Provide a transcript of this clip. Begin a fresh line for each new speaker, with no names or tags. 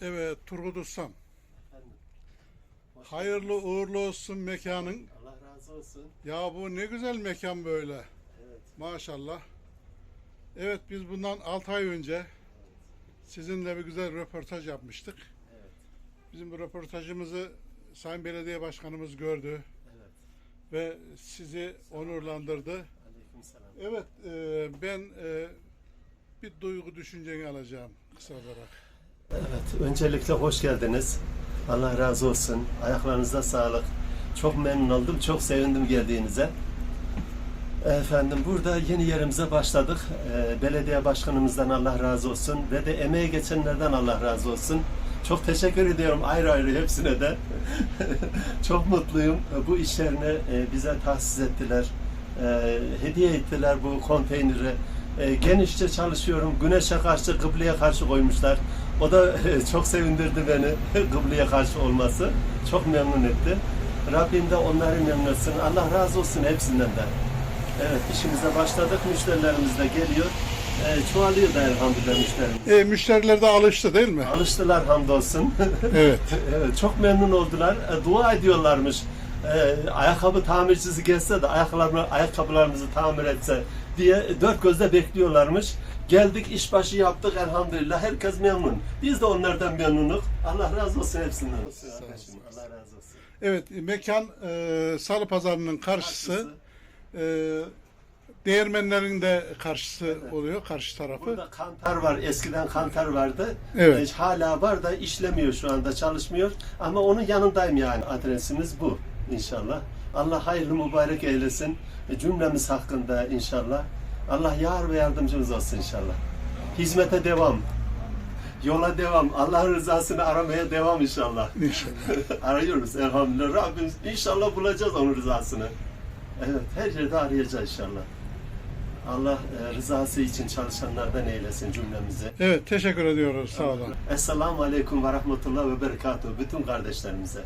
Evet Turgut Ustam.
Efendim. hoş
Hayırlı
geldiniz.
uğurlu olsun mekanın.
Allah razı olsun.
Ya bu ne güzel mekan böyle.
Evet.
Maşallah. Evet biz bundan 6 ay önce sizinle bir güzel röportaj yapmıştık.
Evet.
Bizim bu röportajımızı Sayın Belediye Başkanımız gördü
Evet.
ve sizi onurlandırdı.
Aleykümselam.
Evet e, ben e, bir duygu düşünceni alacağım kısa olarak.
Öncelikle hoş geldiniz. Allah razı olsun. Ayaklarınıza sağlık. Çok memnun oldum. Çok sevindim geldiğinize. Efendim burada yeni yerimize başladık. Ee, belediye başkanımızdan Allah razı olsun ve de emeği geçenlerden Allah razı olsun. Çok teşekkür ediyorum ayrı ayrı hepsine de. Çok mutluyum. Bu işlerini e, bize tahsis ettiler. E, hediye ettiler bu konteyneri. E, genişçe çalışıyorum. Güneşe karşı, kıbleye karşı koymuşlar. O da e, çok sevindirdi beni. kıbleye karşı olması. Çok memnun etti. Rabbim de onları memnun etsin. Allah razı olsun hepsinden de. Evet işimize başladık. Müşterilerimiz de geliyor. E, çoğalıyor da elhamdülillah müşterimiz.
E, müşteriler de alıştı değil mi?
Alıştılar hamdolsun.
Evet.
evet, çok memnun oldular. E, dua ediyorlarmış. E, ayakkabı tamircisi gelse de ayakkabılarımızı tamir etse diye dört gözle bekliyorlarmış. Geldik işbaşı yaptık elhamdülillah. Herkes memnun. Biz de onlardan memnunuk. Allah razı olsun hepsinden. Olsun arkadaşım. Allah razı olsun.
Evet mekan e, Salı Pazarı'nın karşısı.
Karşısı.
E, değirmenlerin de karşısı oluyor, karşı tarafı.
Burada kantar var. Eskiden kantar vardı.
Evet.
E, hala var da işlemiyor şu anda çalışmıyor. Ama onun yanındayım yani. Adresimiz bu inşallah. Allah hayırlı mübarek eylesin. E, cümlemiz hakkında inşallah. Allah yar ve yardımcımız olsun inşallah. Hizmete devam. Yola devam. Allah'ın rızasını aramaya devam inşallah.
İnşallah.
Arıyoruz elhamdülillah. Rabbim inşallah bulacağız onun rızasını. Evet her yerde arayacağız inşallah. Allah e, rızası için çalışanlardan eylesin cümlemizi.
Evet teşekkür ediyoruz. Sağ olun.
Esselamu Aleyküm ve Rahmetullah ve Berekatuhu bütün kardeşlerimize.